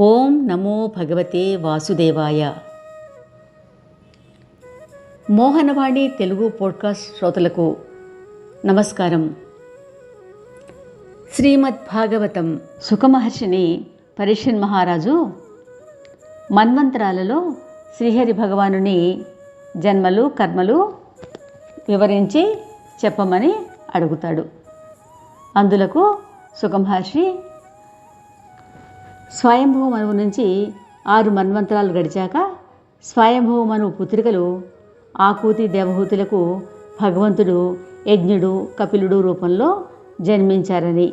ఓం నమో భగవతే వాసుదేవాయ. మోహనవాణి తెలుగు పోడ్కాస్ట్ శ్రోతలకు నమస్కారం. శ్రీమద్ భాగవతం సుఖమహర్షిని పరిషన్ మహారాజు మన్వంతరాలలో శ్రీహరి భగవానుని జన్మలు కర్మలు వివరించి చెప్పమని అడుగుతాడు. అందులకు సుఖమహర్షి స్వయంభూ మనువు నుంచి ఆరు మన్వంతరాలు గడిచాక స్వయంభూ మనువు పుత్రికలు ఆకూతి దేవహూతులకు భగవంతుడు యజ్ఞుడు కపిలుడు రూపంలో జన్మించారని.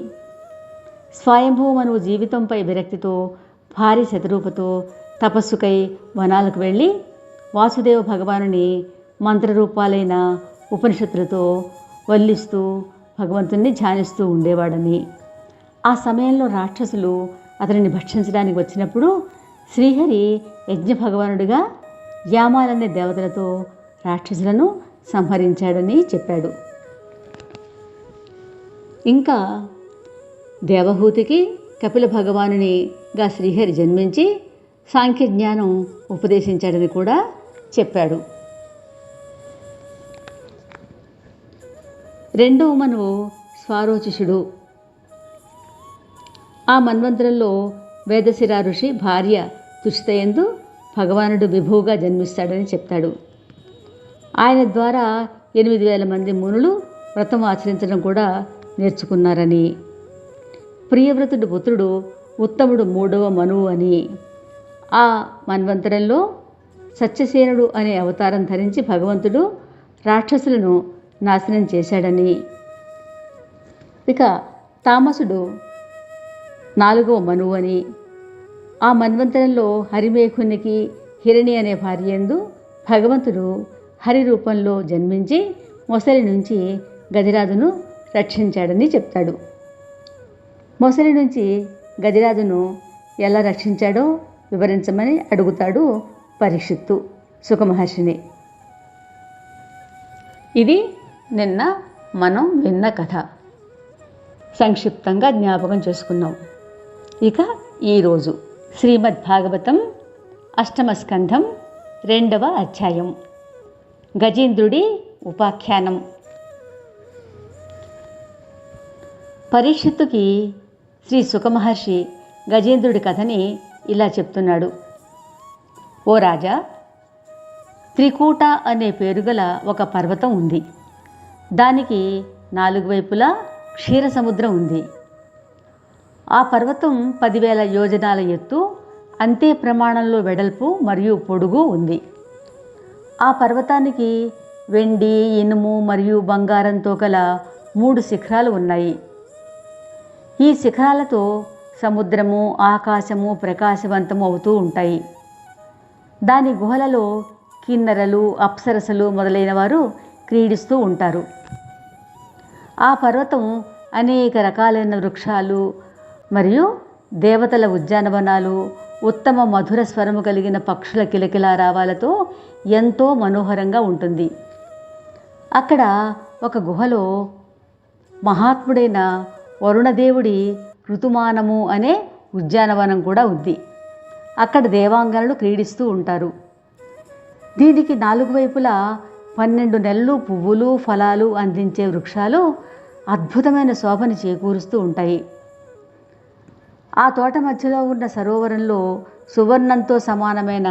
స్వయంభూ మనువు జీవితంపై విరక్తితో భారీ శతరూపతో తపస్సుకై వనాలకు వెళ్ళి వాసుదేవ భగవానుని మంత్రరూపాలైన ఉపనిషత్తులతో వల్లిస్తూ భగవంతుణ్ణి ధ్యానిస్తూ ఉండేవాడని. ఆ సమయంలో రాక్షసులు అతనిని భక్షించడానికి వచ్చినప్పుడు శ్రీహరి యజ్ఞ భగవానుడిగా యామాలనే దేవతలతో రాక్షసులను సంహరించాడని చెప్పాడు. ఇంకా దేవహూతికి కపిల భగవానునిగా శ్రీహరి జన్మించి సాంఖ్య జ్ఞానం ఉపదేశించాడని కూడా చెప్పాడు. రెండవ మనువు స్వారోచిషుడు ఆ మన్వంతరంలో వేదశిరా ఋషి భార్య తుషితయందు భగవానుడు విభువుగా జన్మిస్తాడని చెప్తాడు. ఆయన ద్వారా ఎనిమిది వేల మంది మునులు వ్రతం ఆచరించడం కూడా నేర్చుకున్నారని. ప్రియవ్రతుడు పుత్రుడు ఉత్తముడు మూడవ మనువు అని. ఆ మన్వంతరంలో సత్యసేనుడు అనే అవతారం ధరించి భగవంతుడు రాక్షసులను నాశనం చేశాడని. ఇక తామసుడు నాలుగవ మనువు అని. ఆ మన్వంతరంలో హరిమేఘునికి హిరణి అనే భార్యందు భగవంతుడు హరి రూపంలో జన్మించి మొసలి నుంచి గదిరాజును రక్షించాడని చెప్తాడు. మొసలి నుంచి గదిరాజును ఎలా రక్షించాడో వివరించమని అడుగుతాడు పరీక్షిత్తు సుఖమహర్షిని. ఇది నిన్న మనం విన్న కథ. సంక్షిప్తంగా జ్ఞాపకం చేసుకున్నాం ఇక ఈరోజు శ్రీమద్ భాగవతం అష్టమ స్కంధం రెండవ అధ్యాయం. గజేంద్రుడి ఉపాఖ్యానం. పరిషత్తుకి శ్రీ సుఖమహర్షి గజేంద్రుడి కథని ఇలా చెప్తున్నాడు. ఓ రాజా త్రికూట అనే పేరుగల ఒక పర్వతం ఉంది. దానికి నాలుగు వైపులా క్షీరసముద్రం ఉంది. ఆ పర్వతం పదివేల యోజనాల ఎత్తు అంతే ప్రమాణంలో వెడల్పు మరియు పొడుగు ఉంది. ఆ పర్వతానికి వెండి ఇనుము మరియు బంగారంతో గల మూడు శిఖరాలు ఉన్నాయి. ఈ శిఖరాలతో సముద్రము ఆకాశము ప్రకాశవంతము అవుతూ ఉంటాయి. దాని గుహలలో కిన్నెరలు అప్సరసలు మొదలైన వారు క్రీడిస్తూ ఉంటారు. ఆ పర్వతం అనేక రకాలైన వృక్షాలు మరియు దేవతల ఉద్యానవనాలు ఉత్తమ మధుర స్వరము కలిగిన పక్షుల కిలకిలా రావాలతో ఎంతో మనోహరంగా ఉంటుంది. అక్కడ ఒక గుహలో మహాత్ముడైన వరుణదేవుడి ఋతుమానము అనే ఉద్యానవనం కూడా ఉంది. అక్కడ దేవాంగనలు క్రీడిస్తూ ఉంటారు. దీనికి నాలుగు వైపులా పన్నెండు నెలలు పువ్వులు ఫలాలు అందించే వృక్షాలు అద్భుతమైన శోభను చేకూరుస్తూ ఉంటాయి. ఆ తోట మధ్యలో ఉన్న సరోవరంలో సువర్ణంతో సమానమైన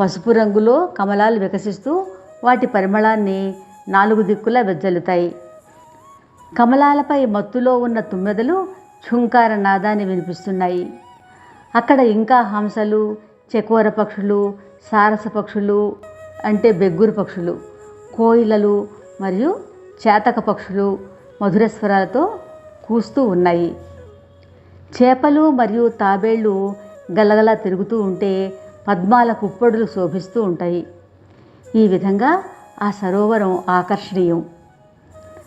పసుపు రంగులో కమలాలు వికసిస్తూ వాటి పరిమళాన్ని నాలుగు దిక్కులా వెజ్జల్లుతాయి కమలాలపై మత్తులో ఉన్న తుమ్మెదలు ఝుంకార నాదాన్ని వినిపిస్తున్నాయి. అక్కడ ఇంకా హంసలు చెకోర పక్షులు సారస పక్షులు అంటే బెగ్గురు పక్షులు కోయిలలు మరియు చేతక పక్షులు మధుర స్వరాలతో కూస్తూ ఉన్నాయి. చేపలు మరియు తాబేళ్ళు గలగలా తిరుగుతూ ఉంటే పద్మాల కుప్పడులు శోభిస్తూ ఉంటాయి. ఈ విధంగా ఆ సరోవరం ఆకర్షణీయం.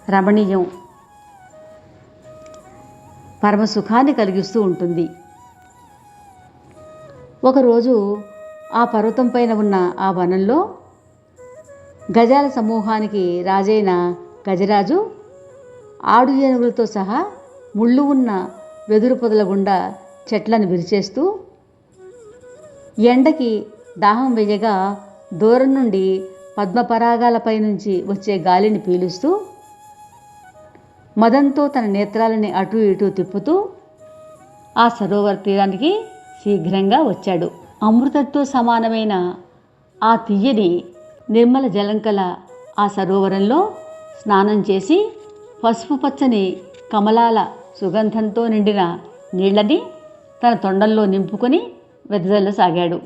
రమణీయం. పరమసుఖాన్ని కలిగిస్తూ ఉంటుంది. ఒకరోజు ఆ పర్వతం పైన ఉన్న ఆ వనంలో గజాల సమూహానికి రాజైన గజరాజు ఆడు ఏనుగులతో సహా ముళ్ళు ఉన్న వెదురు పొదల గుండా చెట్లను విరిచేస్తూ ఎండకి దాహం వేయగా దూరం నుండి పద్మపరాగాలపై నుంచి వచ్చే గాలిని పీలుస్తూ మదంతో తన నేత్రాలని అటు ఇటు తిప్పుతూ ఆ సరోవర తీరానికి శీఘ్రంగా వచ్చాడు. అమృతతో సమానమైన ఆ తీయని నిర్మల జలంకల ఆ సరోవరంలో స్నానం చేసి పసుపు పచ్చని కమలాల సుగంధంతో నిండిన నీళ్ళని తన తొండంలో నింపుకొని వెదజల్లసాగాడు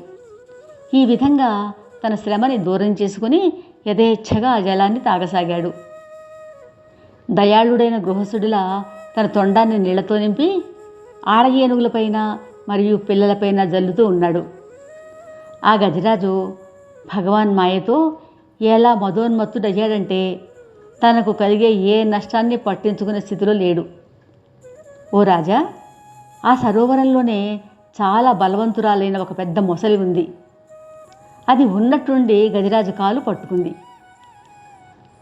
ఈ విధంగా తన శ్రమని దూరం చేసుకుని యథేచ్ఛగా ఆ జలాన్ని తాగసాగాడు. దయాళుడైన గృహస్థుడిలా తన తొండాన్ని నీళ్ళతో నింపి ఆడ ఏనుగులపైన మరియు పిల్లలపైన జల్లుతూ ఉన్నాడు. ఆ గజరాజు భగవాన్ మాయతో ఎలా మదోన్మత్తుడయ్యాడంటే తనకు కలిగే ఏ నష్టాన్ని పట్టించుకునే స్థితిలో లేడు. ఓ రాజా ఆ సరోవరంలోనే చాలా బలవంతురాలైన ఒక పెద్ద మొసలి ఉంది. అది ఉన్నట్టుండి గజరాజు కాలు పట్టుకుంది.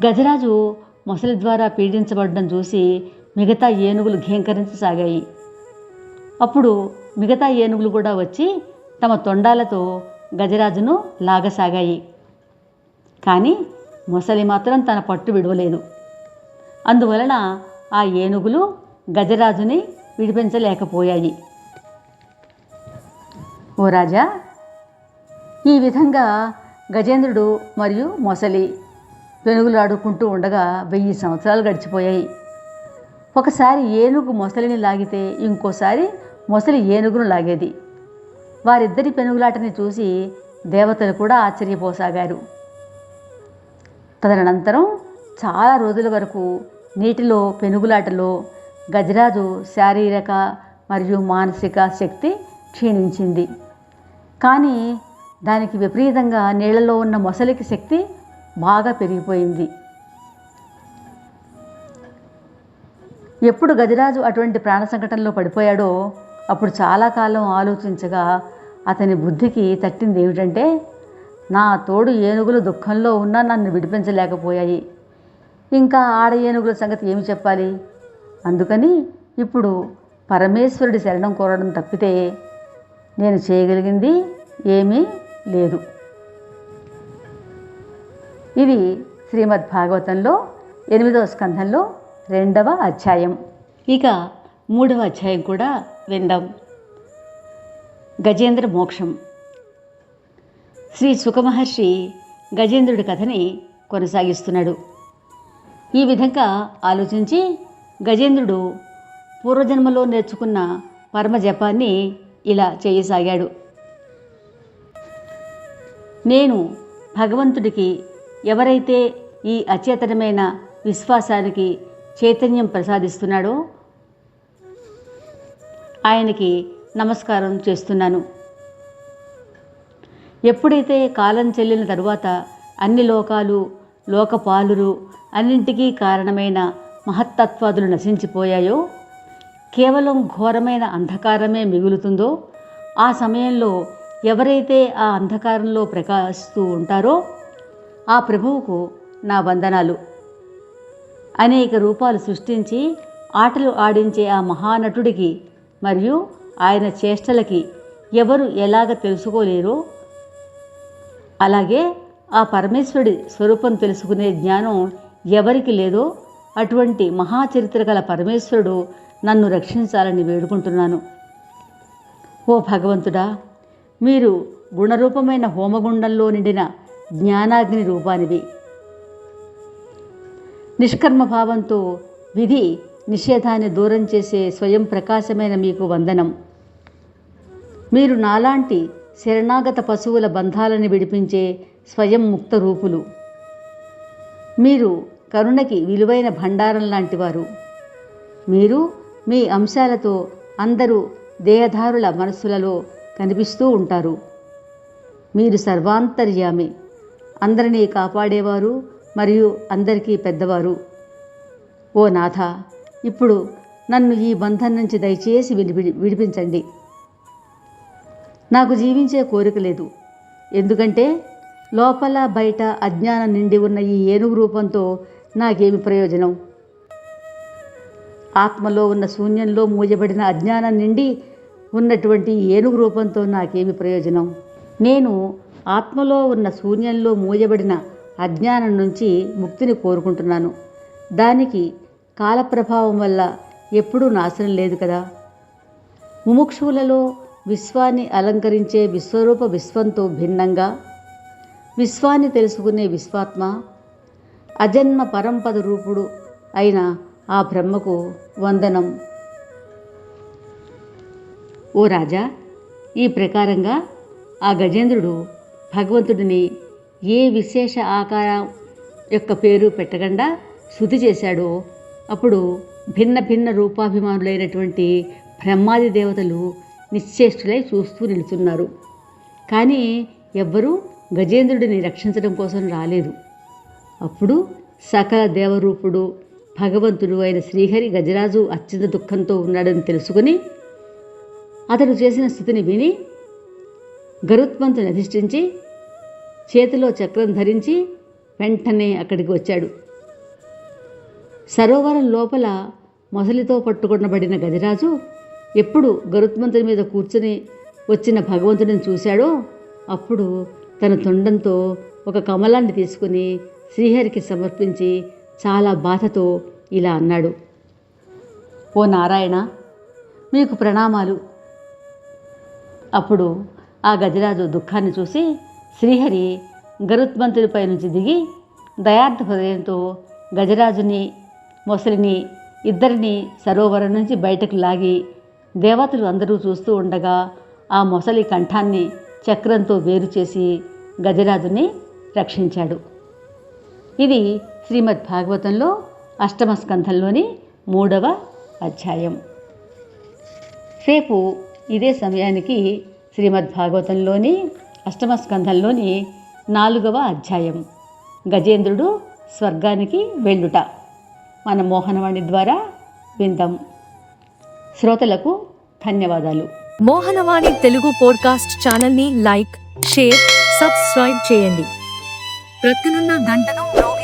గజరాజు మొసలి ద్వారా పీడించబడడం చూసి మిగతా ఏనుగులు ఘీంకరించసాగాయి. అప్పుడు మిగతా ఏనుగులు కూడా వచ్చి తమ తొండాలతో గజరాజును లాగసాగాయి. కానీ మొసలి మాత్రం తన పట్టు విడవలేదు. అందువలన ఆ ఏనుగులు గజరాజుని విడిపించలేకపోయాయి. ఓ రాజా ఈ విధంగా గజేంద్రుడు మరియు మొసలి పెనుగులాడుకుంటూ ఉండగా వెయ్యి సంవత్సరాలు గడిచిపోయాయి. ఒకసారి ఏనుగు మొసలిని లాగితే ఇంకోసారి మొసలి ఏనుగును లాగేది. వారిద్దరి పెనుగులాటని చూసి దేవతలు కూడా ఆశ్చర్యపోసాగారు. తదనంతరం చాలా రోజుల వరకు నీటిలో పెనుగులాటలో గజరాజు శారీరక మరియు మానసిక శక్తి క్షీణించింది. కానీ దానికి విపరీతంగా నీళ్ళలో ఉన్న మొసలికి శక్తి బాగా పెరిగిపోయింది. ఎప్పుడు గజరాజు అటువంటి ప్రాణ సంకటంలో పడిపోయాడో అప్పుడు చాలా కాలం ఆలోచించగా అతని బుద్ధికి తట్టింది ఏమిటంటే నా తోడు ఏనుగులు దుఃఖంలో ఉన్నా నన్ను విడిపించలేకపోయాయి. ఇంకా ఆడ ఏనుగుల సంగతి ఏమి చెప్పాలి? అందుకని ఇప్పుడు పరమేశ్వరుడి శరణం కోరడం తప్పితే నేను చేయగలిగింది ఏమీ లేదు. ఇది శ్రీమద్ భాగవతంలో ఎనిమిదవ స్కంధంలో రెండవ అధ్యాయం. ఇక మూడవ అధ్యాయం కూడా విందాం. గజేంద్ర మోక్షం. శ్రీ సుఖమహర్షి గజేంద్రుడి కథని కొనసాగిస్తున్నాడు. ఈ విధంగా ఆలోచించి గజేంద్రుడు పూర్వజన్మలో నేర్చుకున్న పరమ జపాన్ని ఇలా చేయసాగాడు. నేను భగవంతుడికి ఎవరైతే ఈ అచేతనమైన విశ్వాసానికి చైతన్యం ప్రసాదిస్తున్నాడో ఆయనకి నమస్కారం చేస్తున్నాను. ఎప్పుడైతే కాలం చెల్లిన తరువాత అన్ని లోకాలు లోకపాలురు అన్నింటికీ కారణమైన మహత్తత్వాదులు నశించిపోయాయో? కేవలం ఘోరమైన అంధకారమే మిగులుతుందో? ఆ సమయంలో ఎవరైతే ఆ అంధకారంలో ప్రకాశిస్తూ ఉంటారో ఆ ప్రభువుకు నా వందనాలు. అనేక రూపాలు సృష్టించి ఆటలు ఆడించే ఆ మహానటుడికి మరియు ఆయన చేష్టలకి ఎవరు ఎలాగ తెలుసుకోలేరో? అలాగే ఆ పరమేశ్వరుడి స్వరూపం తెలుసుకునే జ్ఞానం ఎవరికి లేదో అటువంటి మహాచరిత్ర గల పరమేశ్వరుడు నన్ను రక్షించాలని వేడుకుంటున్నాను. ఓ భగవంతుడా మీరు గుణరూపమైన హోమగుండంలో నిండిన జ్ఞానాగ్ని రూపానివి. నిష్కర్మ భావంతో విధి నిషేధాన్ని దూరం చేసే స్వయం ప్రకాశమైన మీకు వందనం. మీరు నాలాంటి శరణాగత పశువుల బంధాలను విడిపించే స్వయం ముక్త రూపులు. మీరు కరుణకి విలువైన భండారం లాంటివారు. మీరు మీ అంశాలతో అందరూ దేహదారుల మనస్సులలో కనిపిస్తూ ఉంటారు. మీరు సర్వాంతర్యామి. అందరినీ కాపాడేవారు మరియు అందరికీ పెద్దవారు. ఓ నాథ ఇప్పుడు నన్ను ఈ బంధం నుంచి దయచేసి విడిపి విడిపించండి. నాకు జీవించే కోరిక లేదు. ఎందుకంటే లోపల బయట అజ్ఞానం నిండి ఉన్న ఈ ఏనుగు రూపంతో నాకేమి ప్రయోజనం? ఆత్మలో ఉన్న శూన్యంలో మూయబడిన అజ్ఞానం నిండి ఉన్నటువంటి ఏనుగు రూపంతో నాకేమి ప్రయోజనం? నేను ఆత్మలో ఉన్న శూన్యంలో మూయబడిన అజ్ఞానం నుంచి ముక్తిని కోరుకుంటున్నాను. దానికి కాలప్రభావం వల్ల ఎప్పుడూ నాశనం లేదు కదా? ముముక్షువులలో విశ్వాన్ని అలంకరించే విశ్వరూప విశ్వంతో భిన్నంగా? విశ్వాన్ని తెలుసుకునే విశ్వాత్మ అజన్మ పరంపద రూపుడు అయిన ఆ బ్రహ్మకు వందనం. ఓ రాజా ఈ ప్రకారంగా ఆ గజేంద్రుడు భగవంతుడిని ఏ విశేష ఆకారం యొక్క పేరు పెట్టకుండా శృతి చేశాడో అప్పుడు భిన్న భిన్న రూపాభిమానులైనటువంటి బ్రహ్మాది దేవతలు నిశ్చేష్టులై చూస్తూ నిలుచున్నారు. కానీ ఎవ్వరూ గజేంద్రుడిని రక్షించడం కోసం రాలేదు. అప్పుడు సకల దేవరూపుడు భగవంతుడు అయిన శ్రీహరి గజరాజు అత్యంత దుఃఖంతో ఉన్నాడని తెలుసుకుని అతడు చేసిన స్థితిని విని గరుత్మంతుని అధిష్ఠించి చేతిలో చక్రం ధరించి వెంటనే అక్కడికి వచ్చాడు. సరోవరం లోపల మొసలితో పట్టుకొనబడిన గజరాజు ఎప్పుడు గరుత్మంతుని మీద కూర్చుని వచ్చిన భగవంతుడిని చూశాడో అప్పుడు తన తొండంతో ఒక కమలాన్ని తీసుకుని శ్రీహరికి సమర్పించి చాలా బాధతో ఇలా అన్నాడు. ఓ నారాయణ మీకు ప్రణామాలు. అప్పుడు ఆ గజరాజు దుఃఖాన్ని చూసి శ్రీహరి గరుత్మంతుడిపై నుంచి దిగి దయార్థ హృదయంతో గజరాజుని మొసలిని ఇద్దరిని సరోవరం నుంచి బయటకు లాగి దేవతలు అందరూ చూస్తూ ఉండగా ఆ మొసలి కంఠాన్ని చక్రంతో వేరు చేసి గజరాజుని రక్షించాడు. ఇది శ్రీమద్ భాగవతంలో అష్టమ స్కంధంలోని మూడవ అధ్యాయం. రేపు ఇదే సమయానికి శ్రీమద్ భాగవతంలోని అష్టమ స్కంధంలోని నాలుగవ అధ్యాయం. గజేంద్రుడు స్వర్గానికి వెళ్ళుట. మన మోహనవాణి ద్వారా విందాం. శ్రోతలకు ధన్యవాదాలు. మోహనవాణి తెలుగు పోడ్కాస్ట్ ఛానల్ని లైక్ షేర్ సబ్స్క్రైబ్ చేయండి. ప్రక్కనున్న గంటను మ్రోగించండి